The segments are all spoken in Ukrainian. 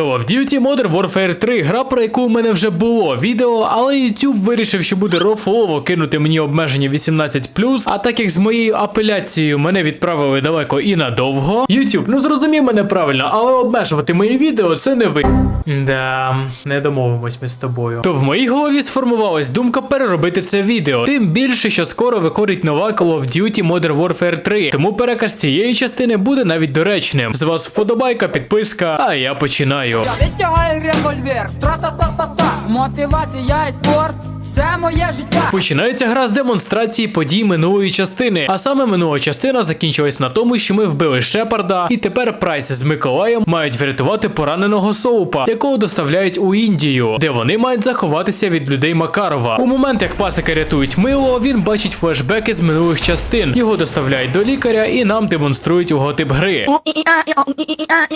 Call of Duty Modern Warfare 3, гра, про яку у мене вже було відео, але YouTube вирішив, що буде рофлово кинути мені обмеження 18+, а так як з моєю апеляцією мене відправили далеко і надовго. YouTube, ну зрозумів мене правильно, але обмежувати мої відео це не ви. Да, не домовимось ми з тобою. То в моїй голові сформувалась думка переробити це відео. Тим більше, що скоро виходить нова Call of Duty Modern Warfare 3. Тому переказ цієї частини буде навіть доречним. З вас вподобайка, підписка, а я починаю. Витягаю револьвер, тра-та-та-та-та Мотивація і спорт, це моє життя Починається гра з демонстрації подій минулої частини. А саме минула частина закінчилась на тому, що ми вбили Шепарда, і тепер Прайс з Миколаєм мають врятувати пораненого Соупа, якого доставляють у Індію, де вони мають заховатися від людей Макарова. У момент, як пасика рятують мило, він бачить флешбеки з минулих частин. Його доставляють до лікаря і нам демонструють логотип гри.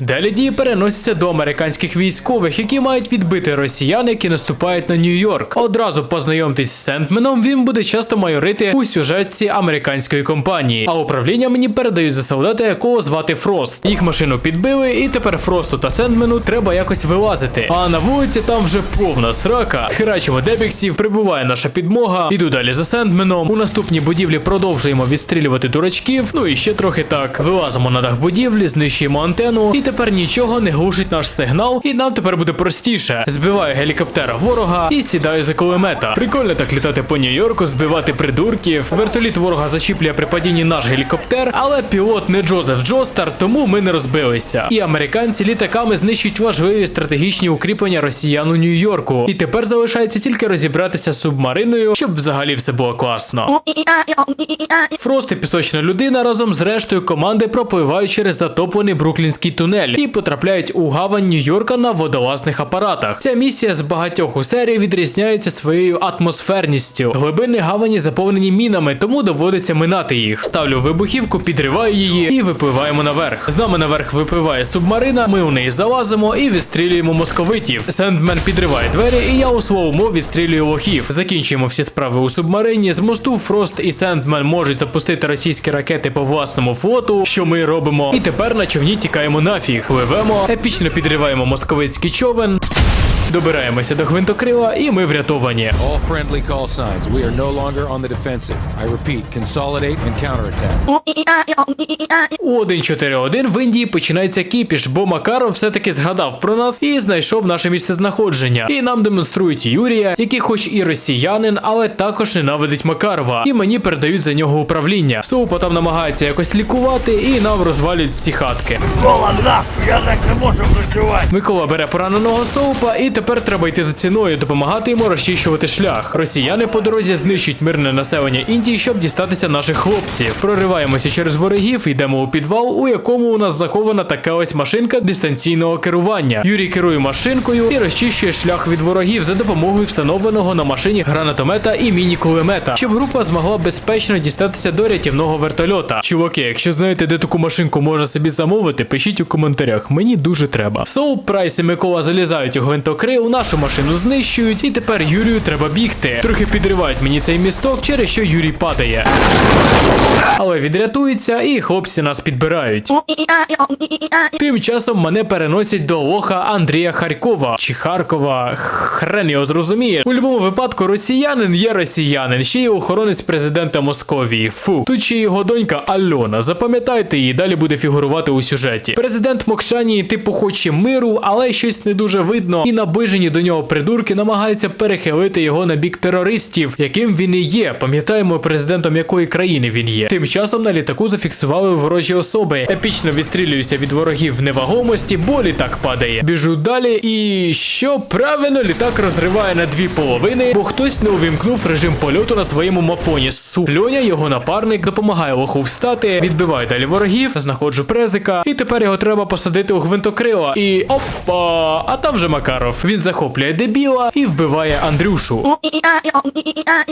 Далі дії переносяться до американських військових, які мають відбити росіян, які наступають на Нью-Йорк. Одразу познайомтесь з Сентменом, він буде часто майорити у сюжетці американської компанії. А управління мені передають за солдата, якого звати Фрост. Їх машину підбили, і тепер Фросту та Сентмену треба якось вилазити. А на вулиці там вже повна срака. Херачимо дебіксів, прибуває наша підмога. Іду далі за Сендменом. У наступній будівлі продовжуємо відстрілювати дурачків. Ну і ще трохи так. Вилазимо на дах будівлі, знищуємо антенну, і тепер нічого не глушить наш сигнал, і нам тепер буде простіше. Збиваю гелікоптера ворога і сідаю за кулемета. Прикольно так літати по Нью-Йорку, збивати придурків. Вертоліт ворога зачіплює при падінні наш гелікоптер, але пілот не Джозеф Джостар, тому ми не розбилися. І американці літаками знищують важливі стратегічні укріплення росіян у Нью-Йорку. І тепер залишається тільки розібратися з субмариною, щоб взагалі все було класно. Фрост і пісочна людина разом з рештою команди пропливають через затоплений бруклінський тунель і потрапляють у гавань Нью-Йорка на водолазних апаратах. Ця місія з багатьох у серії відрізняється своєю атмосферністю. Глибини гавані заповнені мінами, тому доводиться минати їх. Ставлю вибухівку, підриваю її і випливаємо наверх. З нами наверх випливає субмарина. Ми у неї залазимо і відстрілюємо московитів. Сендмен підриває двері, і я у словому відстрілюю лохів. Закінчуємо всі справи у субмарині. З мосту Фрост і Сендмен можуть запустити російські ракети по власному флоту, що ми робимо. І тепер на човні тікаємо нафіг. Пливемо, епічно підриваємо московицький човен. Добираємося до гвинтокрила, і ми врятовані. All friendly call signs. We are no longer on the defensive. I repeat, consolidate and counterattack. У 1.4.1 в Індії починається кіпіш, бо Макаров все-таки згадав про нас і знайшов наше місце знаходження. І нам демонструють Юрія, який хоч і росіянин, але також ненавидить Макарова. І мені передають за нього управління. Соупа там намагається якось лікувати, і нам розвалюють всі хатки. Микола, я так не можу працювати. Микола бере пораненого соупа, і тепер треба йти за ціною, допомагати йому розчищувати шлях. Росіяни по дорозі знищують мирне населення Індії, щоб дістатися наших хлопців. Прориваємося через ворогів, йдемо у підвал, у якому у нас захована така ось машинка дистанційного керування. Юрій керує машинкою і розчищує шлях від ворогів за допомогою встановленого на машині гранатомета і міні-кулемета, щоб група змогла безпечно дістатися до рятівного вертольота. Чуваки, якщо знаєте, де таку машинку можна собі замовити, пишіть у коментарях. Мені дуже треба. Соуп, Прайс і Микола залізають у гвинтокрил, нашу машину знищують, і тепер Юрію треба бігти. Трохи підривають мені цей місток, через що Юрій падає. Але відрятується, і хлопці нас підбирають. Тим часом мене переносять до лоха Андрія Харкова чи Харкова. Хрен його зрозуміє. У будь-якому випадку росіянин є росіянин, ще й охоронець президента Московії. Фу. Тут ще його донька Альона. Запам'ятайте її, далі буде фігурувати у сюжеті. Президент Мокшанії типу хоче миру, але щось не дуже видно. І наближені до нього придурки намагаються перехилити його на бік терористів, яким він і є. Пам'ятаємо президентом якої країни він є. Тим часом на літаку зафіксували ворожі особи. Епічно відстрілююся від ворогів в невагомості, бо літак падає. Біжу далі, і що правильно літак розриває на дві половини, бо хтось не увімкнув режим польоту на своєму мафоні. Су Льоня, його напарник, допомагає лоху встати, відбиває далі ворогів, знаходжу презика, і тепер його треба посадити у гвинтокрила. І опа! А там вже Макаров. Він захоплює дебіла і вбиває Андрюшу.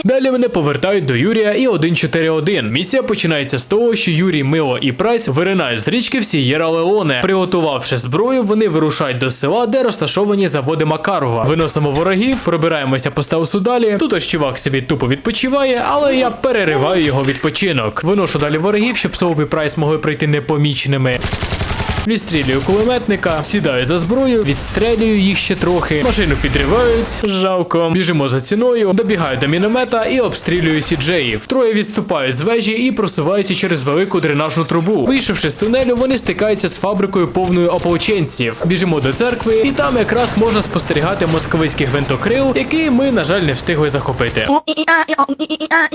Далі мене повертають до Юрія і 1.4.1. Місія починається з того, що Юрій, Мило і Прайс виринають з річки в Сієра Леоне. Приготувавши зброю, вони вирушають до села, де розташовані заводи Макарова. Виносимо ворогів, пробираємося по стелсу далі. Тут ось чувак собі тупо відпочиває, але я перериваю його відпочинок. Виношу далі ворогів, щоб Соуп і Прайс могли прийти непоміченими. Відстрілюю кулеметника, сідаю за зброю, відстрелюю їх ще трохи. Машину підривають, жалко. Біжимо за ціною, добігаю до міномета і обстрілюю сіджеїв. Троє відступають з вежі і просуваються через велику дренажну трубу. Вийшовши з тунелю, вони стикаються з фабрикою повною ополченців. Біжимо до церкви, і там якраз можна спостерігати московицький гвинтокрил, який ми, на жаль, не встигли захопити.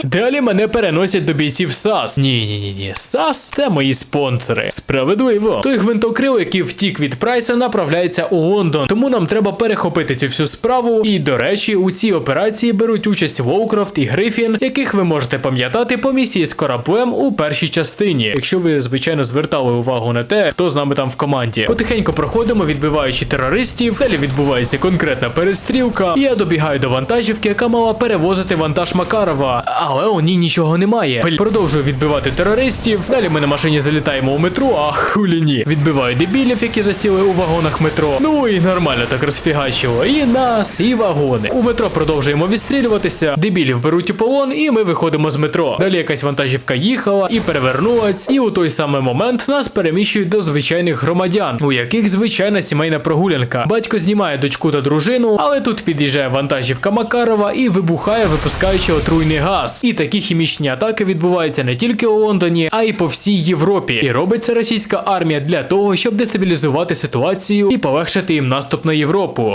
Далі мене переносять до бійців САС. Ні, ні, ні, ні. САС це мої спонсори. Справедливо. Той гвинтокрил, який втік від Прайса, направляється у Лондон. Тому нам треба перехопити цю всю справу. І до речі, у цій операції беруть участь Воукрофт і Грифін, яких ви можете пам'ятати по місії з кораблем у першій частині. Якщо ви звичайно звертали увагу на те, хто з нами там в команді. Потихеньку проходимо, відбиваючи терористів. Далі відбувається конкретна перестрілка. І я добігаю до вантажівки, яка мала перевозити вантаж Макарова. Але у ній нічого немає. Продовжую відбивати терористів. Далі ми на машині залітаємо у метро, а хулі ні. Відбиваю дебілів, які засіли у вагонах метро. Ну і нормально так розфігачило. І нас, і вагони. У метро продовжуємо відстрілюватися. Дебілів беруть у полон, і ми виходимо з метро. Далі якась вантажівка їхала і перевернулась. І у той самий момент нас переміщують до звичайних громадян, у яких звичайна сімейна прогулянка. Батько знімає дочку та дружину, але тут під'їжджає вантажівка Макарова і вибухає, випускаючи отруйний газ. І такі хімічні атаки відбуваються не тільки у Лондоні, а й по всій Європі. І робить це російська армія для того, щоб дестабілізувати ситуацію і полегшити їм наступ на Європу.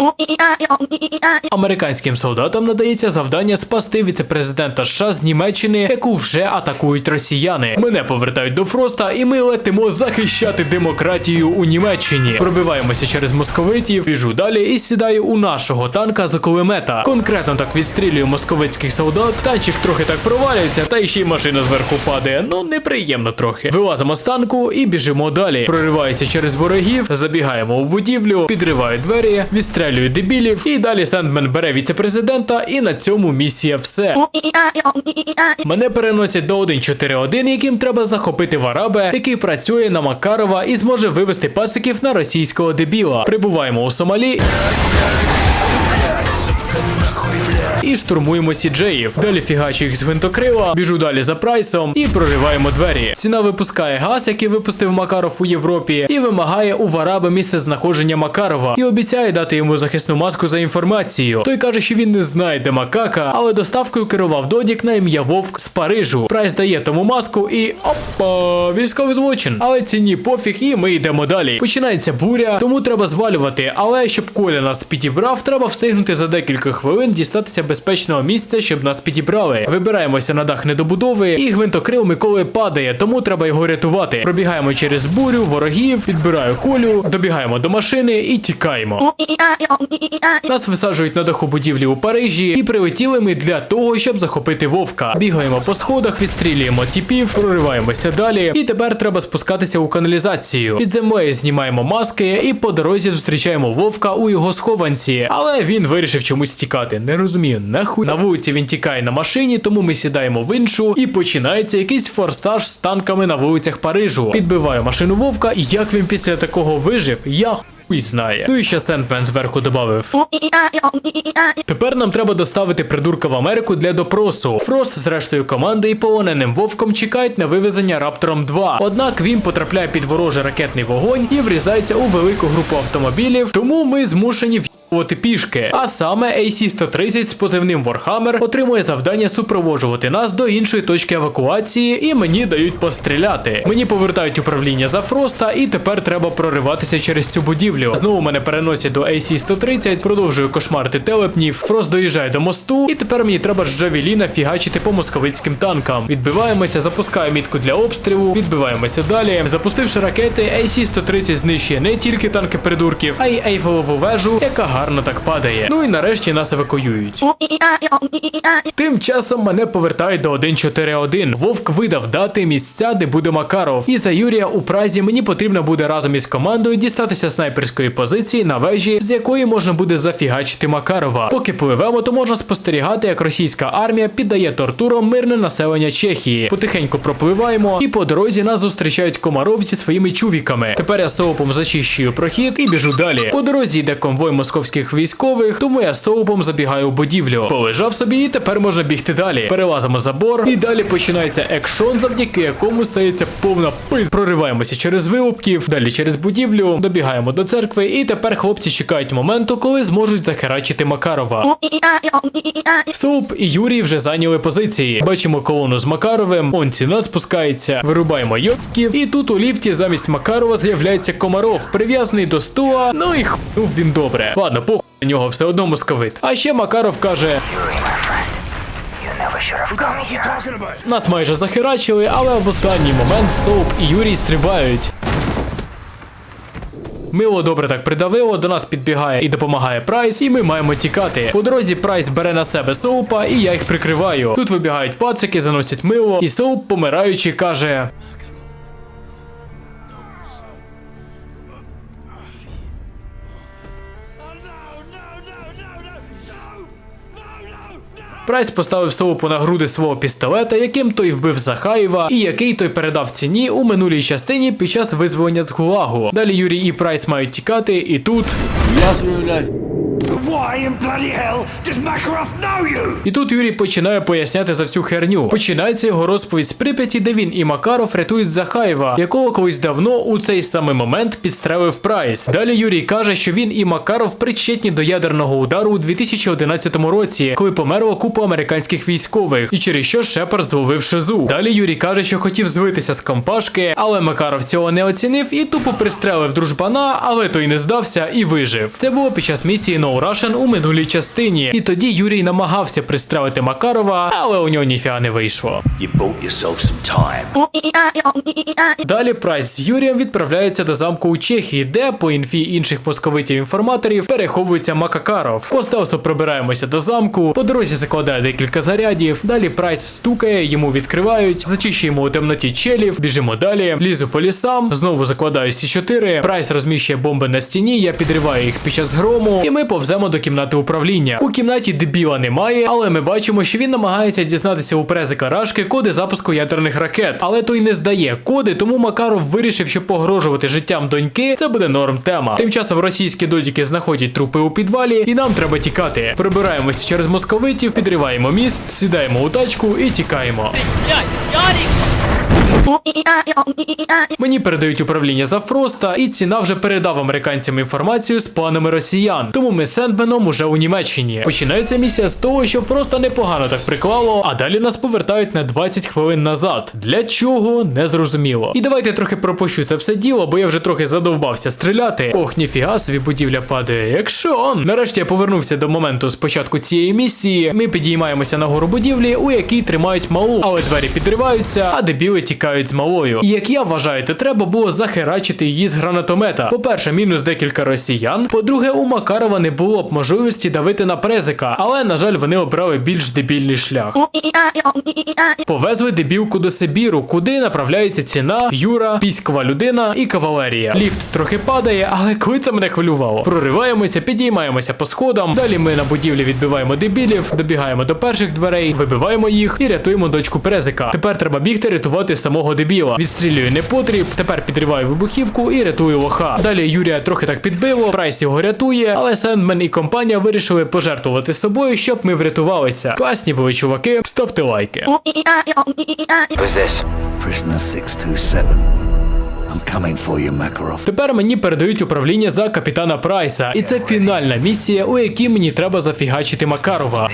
Американським солдатам надається завдання спасти віцепрезидента США з Німеччини, яку вже атакують росіяни. Мене повертають до Фроста, і ми летимо захищати демократію у Німеччині. Пробиваємося через московитів, біжу далі і сідаю у нашого танка за кулемета. Конкретно так відстрілюю московицьких солдат. Танчик трохи так провалюється, та ще й машина зверху падає. Ну неприємно трохи. Вилазимо з танку і біжимо далі. Прориваюся через ворогів, забігаємо у будівлю, підриваю двері, відстрелюю дебілів, і далі Сендмен бере віцепрезидента, і на цьому місія все. Мене переносять до 1.4.1, яким треба захопити Варабе, який працює на Макарова і зможе вивести пасиків на російського дебіла. Прибуваємо у Сомалі. І штурмуємо сіджеїв. Далі фігачу їх з гвинтокрила, біжу далі за прайсом і прориваємо двері. Ціна випускає газ, який випустив Макаров у Європі, і вимагає у Вараби місце знаходження Макарова і обіцяє дати йому захисну маску за інформацію. Той каже, що він не знає, де макака, але доставкою керував Додік на ім'я Вовк з Парижу. Прайс дає тому маску і опа, військовий злочин. Але ціні пофіг, і ми йдемо далі. Починається буря, тому треба звалювати. Але щоб Коля нас підібрав, треба встигнути за декілька хвилин дістатися безпечного місця, щоб нас підібрали. Вибираємося на дах недобудови, і гвинтокрил Миколи падає, тому треба його рятувати. Пробігаємо через бурю, ворогів, підбираю колю, добігаємо до машини і тікаємо. Нас висаджують на даху будівлі у Парижі, і прилетіли ми для того, щоб захопити вовка. Бігаємо по сходах, відстрілюємо тіпів, прориваємося далі. І тепер треба спускатися у каналізацію. Під землею знімаємо маски і по дорозі зустрічаємо вовка у його схованці. Але він вирішив чомусь тікати. Не розумію, нахуй. На вулиці він тікає на машині, тому ми сідаємо в іншу, і починається якийсь форстаж з танками на вулицях Парижу. Підбиваю машину вовка, і як він після такого вижив, я хуй знає. Ну і ще Сендмен зверху додав. Тепер нам треба доставити придурка в Америку для допросу. Фрост з рештою команди і полоненим вовком чекають на вивезення Раптором 2. Однак він потрапляє під ворожий ракетний вогонь і врізається у велику групу автомобілів, тому ми змушені в'їбувати пішки. А саме AC-130 з позивним Warhammer отримує завдання супроводжувати нас до іншої точки евакуації, і мені дають постріляти. Мені повертають управління за Фроста, і тепер треба прориватися через цю будівлю. Знову мене переносять до AC-130, продовжую кошмарити телепнів. Фрост доїжджає до мосту, і тепер мені треба з Джавеліна фігачити по московицьким танкам. Відбиваємося, запускаю мітку для обстрілу, відбиваємося далі. Запустивши ракети, AC-130 знищує не тільки танки придурків, а й ейфелову вежу, яка гарно так падає. Ну і нарешті нас евакуюють. Тим часом мене повертають до 1.4.1. Вовк видав дати місця, де буде Макаров. І за Юрія у Празі мені потрібно буде разом із командою дістатися снайперської позиції на вежі, з якої можна буде зафігачити Макарова. Поки пливемо, то можна спостерігати, як російська армія піддає тортурам мирне населення Чехії. Потихеньку пропливаємо, і по дорозі нас зустрічають комаров зі своїми чувіками. Тепер я соупом зачищую прохід і біжу далі. По дорозі йде конвой московських макаровських військових, тому я з соупом забігаю у будівлю. Полежав собі і тепер можна бігти далі. Перелазимо забор, і далі починається екшон, завдяки якому стається повна пиз. Прориваємося через вилупків, далі через будівлю, добігаємо до церкви, і тепер хлопці чекають моменту, коли зможуть захерачити Макарова. Соуп і Юрій вже зайняли позиції. Бачимо колону з Макаровим, он ціна спускається, вирубаємо йобків, і тут у ліфті замість Макарова з'являється Комаров, прив'язаний до стула. Ну і хуйнув він добре. Ладно, нього все одно московит. А ще Макаров каже. Нас майже захерачили, але в останній момент Соуп і Юрій стрибають. Мило добре так придавило, до нас підбігає і допомагає Прайс, і ми маємо тікати. По дорозі Прайс бере на себе соупа, і я їх прикриваю. Тут вибігають пацики, заносять мило, і соуп, помираючи, каже: Прайс поставив соупу на груди свого пістолета, яким той вбив Захаєва, і який той передав ціні у минулій частині під час визволення з Гулагу. Далі Юрій і Прайс мають тікати, і тут. Я заявляю. І тут Юрій починає поясняти за всю херню. Починається його розповідь з Прип'яті, де він і Макаров рятують Захаєва, якого колись давно у цей самий момент підстрелив Прайс. Далі Юрій каже, що він і Макаров причетні до ядерного удару у 2011 році, коли померла купа американських військових, і через що Шепард зловив шизу. Далі Юрій каже, що хотів звитися з компашки, але Макаров цього не оцінив і тупо пристрелив дружбана, але той не здався і вижив. Це було під час місії No Russian у минулій частині. І тоді Юрій намагався пристрелити Макарова, але у нього ніфіга не вийшло. Далі Прайс з Юрієм відправляється до замку у Чехії, де, по інфі інших московитів інформаторів, переховується Макакаров. По пробираємося до замку, по дорозі закладає декілька зарядів. Далі Прайс стукає, йому відкривають, зачищуємо у темноті челів, біжимо далі, лізу по лісам, знову закладаю сі 4 Прайс розміщує бомби на стіні, я підриваю їх під час грому, і ми повземо до кімнати управління. У кімнаті дебіла немає, але ми бачимо, що він намагається дізнатися у презика Рашки коди запуску ядерних ракет. Але той не здає коди, тому Макаров вирішив, що погрожувати життям доньки це буде норм тема. Тим часом російські додіки знаходять трупи у підвалі, і нам треба тікати. Прибираємося через московитів, підриваємо міст, сідаємо у тачку і тікаємо. Мені передають управління за Фроста, і ціна вже передав американцям інформацію з планами росіян. Тому ми з Сендменом уже у Німеччині. Починається місія з того, що Фроста непогано так приклало, а далі нас повертають на 20 хвилин назад. Для чого не зрозуміло. І давайте трохи пропущу це все діло, бо я вже трохи задовбався стріляти. Ох, ніфіга собі будівля падає. Якщо нарешті я повернувся до моменту спочатку цієї місії, ми підіймаємося на гору будівлі, у якій тримають малу, але двері підриваються, а дебіли тікають з малою. І як я вважаю, то треба було захерачити її з гранатомета. По-перше, мінус декілька росіян. По-друге, у Макарова не було б можливості давити на презика, але на жаль, вони обрали більш дебільний шлях. Повезли дебілку до Сибіру, куди направляється ціна, Юра, військова людина і кавалерія. Ліфт трохи падає, але коли це мене хвилювало. Прориваємося, підіймаємося по сходам. Далі ми на будівлі відбиваємо дебілів, добігаємо до перших дверей, вибиваємо їх і рятуємо дочку Презика. Тепер треба бігти рятувати самого дебіла. Відстрілює непотріб, тепер підриває вибухівку і рятую лоха. Далі Юрія трохи так підбило, Прайс його рятує, але Сендмен і компанія вирішили пожертвувати собою, щоб ми врятувалися. Класні були чуваки, ставте лайки. Who's this? Prisoner 627. I'm coming for you, Makarov. Тепер мені передають управління за капітана Прайса, і це фінальна місія, у якій мені треба зафігачити Макарова.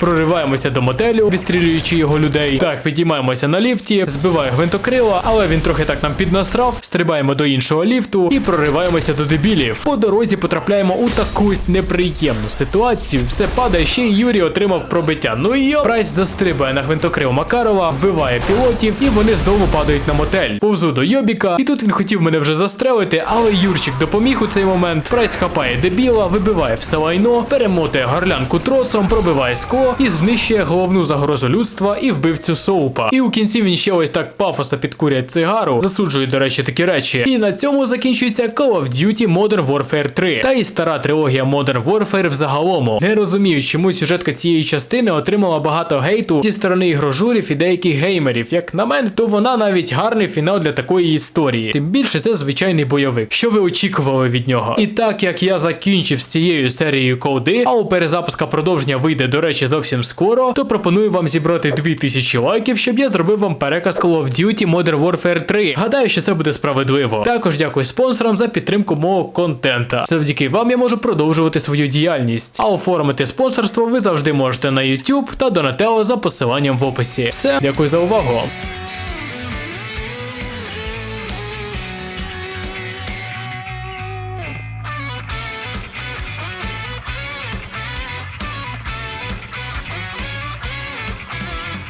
Прориваємося до мотелю, відстрілюючи його людей. Так, підіймаємося на ліфті, збиваю гвинтокрила, але він трохи так нам піднастрав. Стрибаємо до іншого ліфту і прориваємося до дебілів. По дорозі потрапляємо у такусь неприємну ситуацію. Все падає, ще й Юрій отримав пробиття. Ну і йо! Прайс застрибає на гвинтокрил Макарова, вбиває пілотів, і вони знову падають на мотель. Повзу до Йобіка, і тут він хотів мене вже застрелити, але Юрчик допоміг у цей момент. Прайс хапає дебіла, вибиває все лайно, перемотує горлянку тросом, пробиває скло і знищує головну загрозу людства і вбивцю соупа. І у кінці він ще ось так пафосно підкурює цигару, засуджує, до речі, такі речі. І на цьому закінчується Call of Duty Modern Warfare 3 та і стара трилогія Modern Warfare взагалому. Не розумію, чому сюжетка цієї частини отримала багато гейту зі сторони ігрожурів і деяких геймерів. Як на мене, то вона навіть гарний фінал для такої історії. Історії. Тим більше це звичайний бойовик. Що ви очікували від нього? І так як я закінчив з цією серією коди, а у перезапуска продовження вийде, до речі, зовсім скоро, то пропоную вам зібрати 2000 лайків, щоб я зробив вам переказ Call of Duty Modern Warfare 3. Гадаю, що це буде справедливо. Також дякую спонсорам за підтримку мого контента. Завдяки вам я можу продовжувати свою діяльність. А оформити спонсорство ви завжди можете на YouTube та Donatello за посиланням в описі. Все, дякую за увагу.